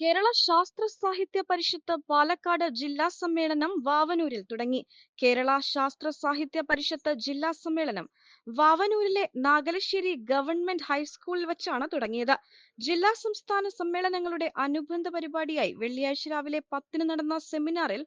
കേരള ശാസ്ത്ര സാഹിത്യ പരിഷത്ത് പാലക്കാട് ജില്ലാ സമ്മേളനം വാവനൂരിൽ തുടങ്ങി. കേരള ശാസ്ത്ര സാഹിത്യ പരിഷത്ത് ജില്ലാ സമ്മേളനം വാവനൂരിലെ നാഗലശ്ശേരി ഗവൺമെന്റ് ഹൈസ്കൂളിൽ വെച്ചാണ് തുടങ്ങിയത്. ജില്ലാ സംസ്ഥാന സമ്മേളനങ്ങളുടെ അനുബന്ധ പരിപാടിയായി വെള്ളിയാഴ്ച രാവിലെ പത്തിന് നടന്ന സെമിനാറിൽ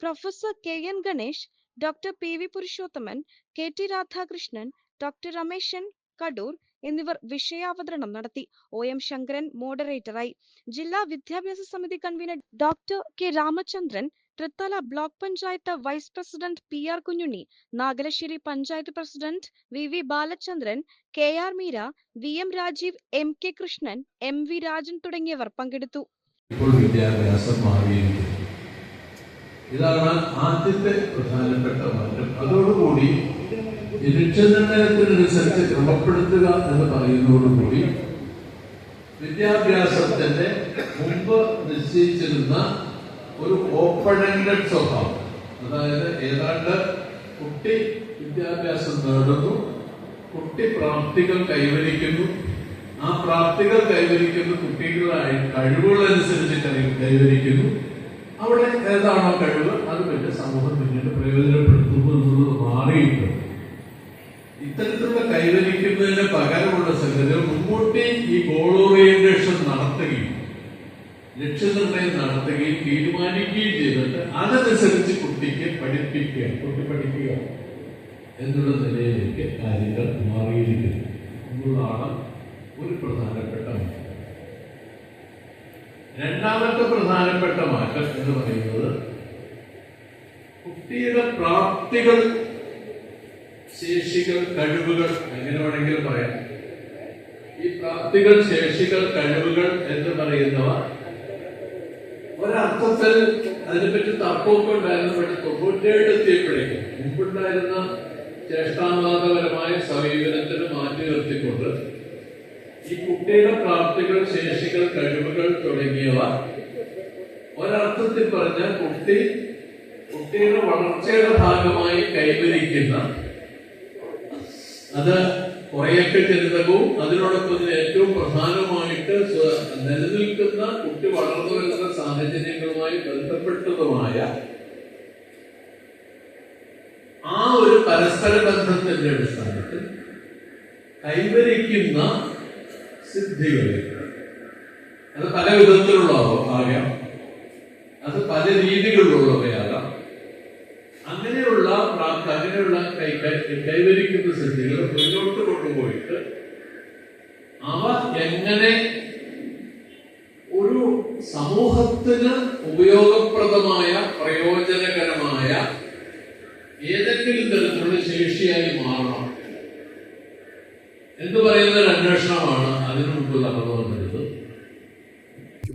professor K N Ganesh doctor P V Purushothaman K T Radhakrishnan doctor Rameshan Kadoor എന്നിവർ വിഷയാവതരണം നടത്തി. ഒ എം ശങ്കരൻ മോഡറേറ്ററായി ജില്ലാ വിദ്യാഭ്യാസ സമിതി convener doctor K Ramachandran Thrithala block panchayat vice president P R Kunhunni Nagalassery panchayat president V V Balachandran K R Meera V M Rajeev M K Krishnan M V Rajan തുടങ്ങിയവർ പങ്കെടുത്തു. ഇതാണ് ആദ്യത്തെ പ്രധാനപ്പെട്ട മാറ്റം. അതോടുകൂടി ഈ ലക്ഷ്യനിർണയത്തിനനുസരിച്ച് ക്രമപ്പെടുത്തുക എന്ന് പറയുന്നതോടുകൂടി വിദ്യാഭ്യാസത്തിന്റെ മുമ്പ് നിശ്ചയിച്ചിരുന്ന ഒരു ഓപ്പൺ എൻഡഡ് സ്വഭാവം. അതായത് ഏതാണ്ട് കുട്ടി വിദ്യാഭ്യാസം നേടുന്നു കുട്ടി പ്രാപ്തികൾ കൈവരിക്കുന്നു. ആ പ്രാപ്തികൾ കൈവരിക്കുന്ന കുട്ടികളായി കഴിവുകൾ അനുസരിച്ച് കൈവരിക്കുന്നു. അവിടെ ഏതാണോ കഴിവ്? അത് പിന്നെ സംഗതി മുൻകൂട്ടി ഈ ഗോൾ ഓറിയന്റേഷൻ നടത്തുകയും ലക്ഷ്യനിർണയം നടത്തുകയും തീരുമാനിക്കുകയും ചെയ്തിട്ട് അതനുസരിച്ച് കുട്ടിക്ക് പഠിപ്പിക്കുക കുട്ടി പഠിക്കുക എന്നുള്ള നിലയിലേക്ക് കാര്യങ്ങൾ മാറിയിരിക്കുന്നു. എന്നുള്ളതാണ് ഒരു പ്രധാനപ്പെട്ട മാറ്റം. രണ്ടാമത്തെ പ്രധാനപ്പെട്ട മാറ്റം എന്ന് പറയുന്നത് കുട്ടിയുടെ പ്രാപ്തികൾ ശേഷികൾ കഴിവുകൾ എങ്ങനെ വേണമെങ്കിലും പറയാം. ഈ പ്രാപ്തികൾ ശേഷികൾ കഴിവുകൾ എന്ന് പറയുന്നവ ഒരർത്ഥത്തിൽ അതിനെപ്പറ്റി തർക്കമൊക്കെ ഉണ്ടായിരുന്നു. പക്ഷെ തൊണ്ണൂറ്റേഴ് എത്തിയപ്പോഴേക്കും മുമ്പുണ്ടായിരുന്ന ചേഷ്ടാനുവാദപരമായ സമീപനത്തിന് മാറ്റി നിർത്തിക്കൊണ്ട് ഈ കുട്ടിയുടെ പ്രാപ്തികൾ ശേഷികൾ കഴിവുകൾ തുടങ്ങിയവ ഒരർത്ഥത്തിൽ പറഞ്ഞ കുട്ടി കുട്ടിയുടെ വളർച്ചയുടെ ഭാഗമായി കൈവരിക്കുന്ന അത് കുറെയൊക്കെ ജനിതകവും അതിനോടൊപ്പം തന്നെ ഏറ്റവും പ്രധാനമായിട്ട് നിലനിൽക്കുന്ന കുട്ടി വളർന്നു വരുന്ന സാഹചര്യങ്ങളുമായി ബന്ധപ്പെട്ടതുമായ ആ ഒരു പരസ്പര ബന്ധത്തിന്റെ അടിസ്ഥാനത്തിൽ കൈവരിക്കുന്ന സിദ്ധികളെ അത് പല ആകാം അത് പല രീതികളിലുള്ളവയാകാം അങ്ങനെയുള്ള കൈ- കൈവരിക്കുന്ന സിദ്ധികൾ മുന്നോട്ട് കൊണ്ടുപോയിട്ട് അവ എങ്ങനെ ഒരു സമൂഹത്തിന് ഉപയോഗപ്രദമായ പ്രയോജനകരമായ ഏതെങ്കിലും തരത്തിലുള്ള ശേഷിയായി മാറണം. എന്ന് പറയുന്ന ഒരു അന്വേഷണമാണ് അതിനു മുമ്പ് നടന്നു വന്നിരുന്നത്